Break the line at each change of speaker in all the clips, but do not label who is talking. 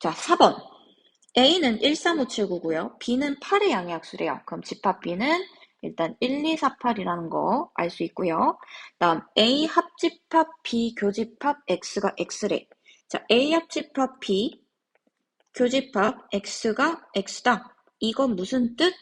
자, 4번. A는 13579고요. B는 8의 양의학수래요. 그럼 집합 B는 일단 1248이라는 거 알 수 있고요. 다음 A 합집합 B 교집합 X가 X래. 자, A 합집합 B 교집합 X가 X다. 이건 무슨 뜻?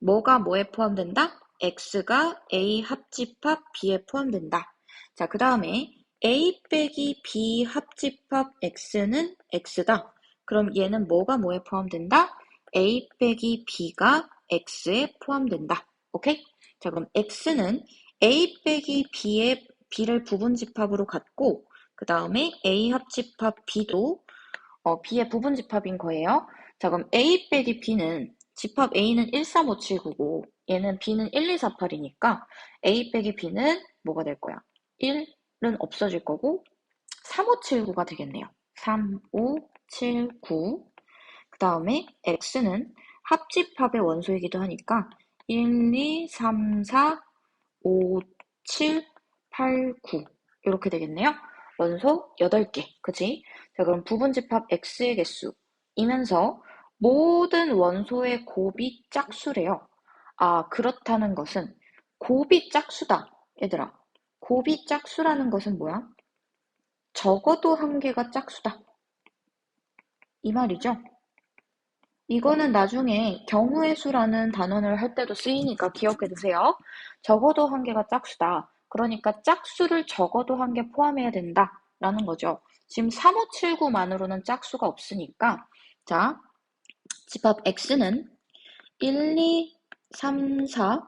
뭐가 뭐에 포함된다? X가 A 합집합 B에 포함된다. 자, 그 다음에 A 빼기 B 합집합 X는 X다. 그럼 얘는 뭐가 뭐에 포함된다? A 빼기 B가 X에 포함된다. 오케이? 자, 그럼 X는 A 빼기 B의 B를 부분 집합으로 갖고 그 다음에 A 합집합 B도 어, B의 부분 집합인 거예요. 자, 그럼 A 빼기 B는 집합 A는 13579고 얘는 B는 1248이니까 A 빼기 B는 뭐가 될 거야? 1은 없어질 거고 3579가 되겠네요. 3579. 그 다음에 X는 합집합의 원소이기도 하니까 1, 2, 3, 4, 5, 7, 8, 9 이렇게 되겠네요. 원소 8개, 그치? 자, 그럼 부분집합 X의 개수이면서 모든 원소의 곱이 짝수래요. 아, 그렇다는 것은 곱이 짝수다. 얘들아, 곱이 짝수라는 것은 뭐야? 적어도 한 개가 짝수다. 이 말이죠. 이거는 나중에 경우의 수라는 단원을 할 때도 쓰이니까 기억해 두세요. 적어도 한 개가 짝수다. 그러니까 짝수를 적어도 한 개 포함해야 된다. 라는 거죠. 지금 3579만으로는 짝수가 없으니까 자 집합 x는 1, 2, 3, 4,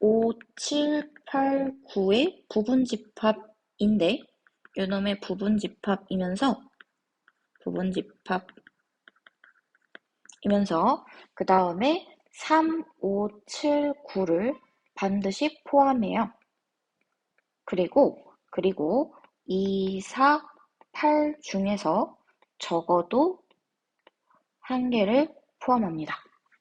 5, 7, 8, 9의 부분집합인데 요놈의 부분집합이면서 부분 집합 이면서 그 다음에 3, 5, 7, 9를 반드시 포함해요. 그리고 그리고 2, 4, 8 중에서 적어도 한 개를 포함합니다.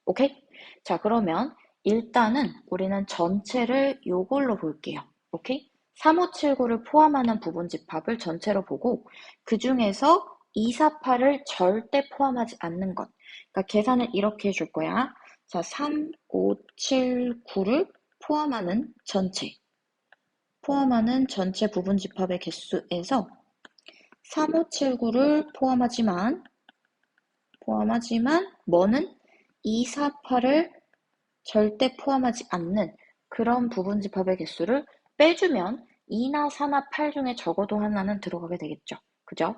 오케이? 자, 그러면 일단은 우리는 전체를 요걸로 볼게요. 오케이? 3579를 포함하는 부분 집합을 전체로 보고 그 중에서 248을 절대 포함하지 않는 것. 그러니까 계산을 이렇게 해줄 거야. 자, 3, 5, 7, 9를 포함하는 전체. 포함하는 전체 부분 집합의 개수에서 3, 5, 7, 9를 포함하지만 포함하지만 뭐는 2, 4, 8을 절대 포함하지 않는 그런 부분 집합의 개수를 빼주면 2나 4나 8 중에 적어도 하나는 들어가게 되겠죠. 그죠?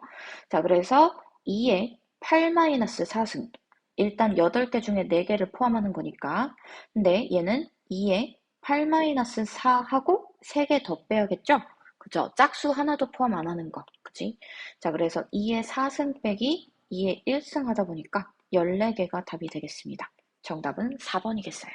자, 그래서 2에 8-4승. 일단 8개 중에 4개를 포함하는 거니까. 근데 얘는 2에 8-4하고 3개 더 빼야겠죠? 그죠? 짝수 하나도 포함 안 하는 거. 그지? 자, 그래서 2에 4승 빼기 2에 1승 하다 보니까 14개가 답이 되겠습니다. 정답은 4번이겠어요.